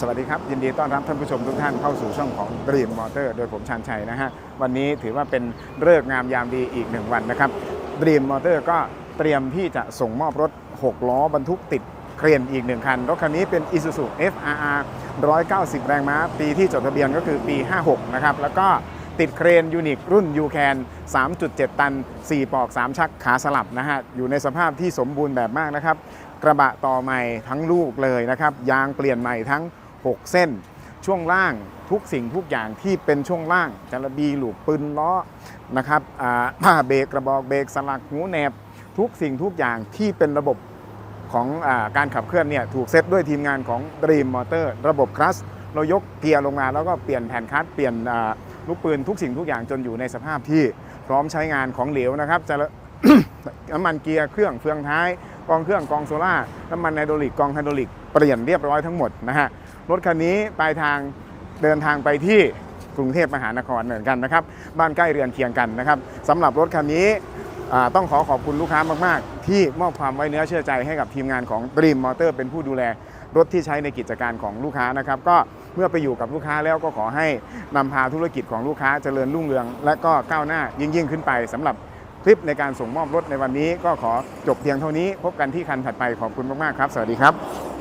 สวัสดีครับ ยินดีต้อนรับท่านผู้ชมทุกท่านเข้าสู่ช่องของ Dream Motor โดยผมชานชัยนะฮะ วันนี้ถือว่าเป็นเลิกษ์งามยามดีอีกหนึ่งวันนะครับ Dream Motor ก็เตรียมที่จะส่งมอบรถ 6 ล้อบรรทุกติดเครนอีกหนึ่งคัน รถคันนี้เป็น Isuzu FRR 190 แรงม้า ปีที่จดทะเบียนก็คือปี 56 นะครับ แล้วก็ติดเครนยูนิครุ่น u c a n 3.7 ตัน 4 ปอก 3 ชักขาสลับนะฮะ อยู่ในสภาพที่สมบูรณ์แบบมากนะครับ กระบะต่อใหม่ทั้งลูกเลยนะครับ ยางเปลี่ยนใหม่ทั้ง 6 เส้น ช่วงล่างทุกสิ่งทุกอย่างที่เป็นช่วงล่างจระบีหลูกปืนล้อนะครับผ้าเบรกกระบอกเบรกสลักหูแหนบ ทุกสิ่งทุกอย่างที่เป็นระบบของอาการขับเคลื่อนเนี่ยถูกเซตด้วยทีมงานของ Dream Motor ระบบคลัสเรายกเกียร์ลงมาแล้วก็เปลี่ยนแผ่นคลัสเปลี่ยนลูกปืนทุกสิ่งทุกอย่างจนอยู่ในสภาพที่พร้อมใช้งานของเหลวนะครับจะน้ำมันเกียร์เครื่องเฟืองท้าย กองเครื่องกองโซล่าน้ำมันไฮดรอลิกกองไฮดรอลิกเปลี่ยนเรียบร้อยทั้งหมดนะฮะ รถคันนี้ปลายทางเดินทางไปที่กรุงเทพมหานครเหมือนกันนะครับ บ้านใกล้เรือนเคียงกันนะครับสำหรับรถคันนี้ต้องขอขอบคุณลูกค้ามาก ๆ ที่มอบความไว้เนื้อเชื่อใจให้กับทีมงานของ Dream Motor เป็นผู้ดูแลรถที่ใช้ในกิจการของลูกค้านะครับ ก็เมื่อไปอยู่กับลูกค้าแล้วก็ขอให้นำพาธุรกิจของลูกค้าเจริญรุ่งเรือง และก็ก้าวหน้ายิ่งยิ่งขึ้นไปสำหรับคลิปในการส่งมอบรถในวันนี้ ก็ขอจบเพียงเท่านี้ พบกันที่คันถัดไปขอบคุณมาก ๆ ครับ สวัสดีครับ